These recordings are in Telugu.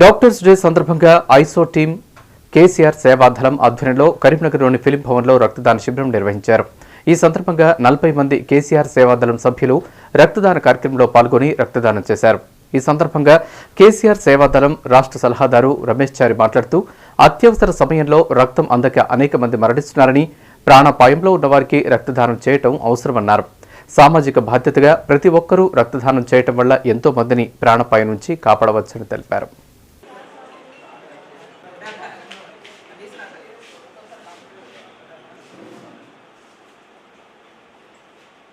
డాక్టర్స్ డే సందర్భంగా ఐసో టీం కేసీఆర్ సేవాదళం ఆధ్వర్యంలో కరీంనగర్లోని ఫిలిం భవన్లో రక్తదాన శిబిరం నిర్వహించారు. ఈ సందర్భంగా నలభై మంది కేసీఆర్ సేవాదళం సభ్యులు రక్తదాన కార్యక్రమంలో పాల్గొని రక్తదానం చేశారు. ఈ సందర్భంగా కేసీఆర్ సేవాదళం రాష్ట్ర సలహాదారు రమేష్ చారి మాట్లాడుతూ అత్యవసర సమయంలో రక్తం అందక అనేక మంది మరణిస్తున్నారని ప్రాణాపాయంలో ఉన్నవారికి రక్తదానం చేయటం అవసరమన్నారు. సామాజిక బాధ్యతగా ప్రతి ఒక్కరూ రక్తదానం చేయటం వల్ల ఎంతో మందిని ప్రాణపాయం నుంచి కాపాడవచ్చని తెలిపారు.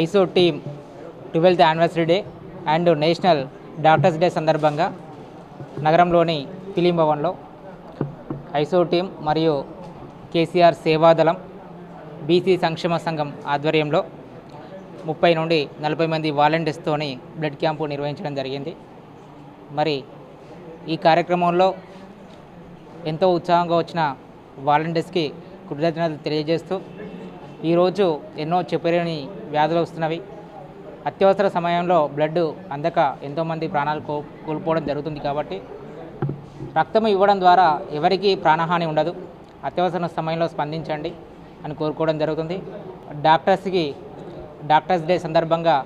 ఐసో team twelfth anniversary day and national doctors day సందర్భంగా నగరంలోని ఫిలిం భవన్లో ఐసో టీం మరియు కేసీఆర్ సేవాదళం బీసీ సంక్షేమ సంఘం ఆధ్వర్యంలో ముప్పై నుండి నలభై మంది వాలంటీర్స్తోని బ్లడ్ క్యాంపు నిర్వహించడం జరిగింది. మరి ఈ కార్యక్రమంలో ఎంతో ఉత్సాహంగా వచ్చిన వాలంటీర్స్కి కృతజ్ఞతలు తెలియజేస్తూ ఈరోజు ఎన్నో చెప్పలేని వ్యాధులు వస్తున్నవి. అత్యవసర సమయంలో బ్లడ్ అందక ఎంతోమంది ప్రాణాలు కో కోల్పోవడం జరుగుతుంది కాబట్టి రక్తం ఇవ్వడం ద్వారా ఎవరికీ ప్రాణహాని ఉండదు. అత్యవసర సమయంలో స్పందించండి అని కోరుకోవడం జరుగుతుంది. డాక్టర్స్కి డాక్టర్స్ డే సందర్భంగా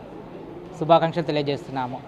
శుభాకాంక్షలు తెలియజేస్తున్నాము.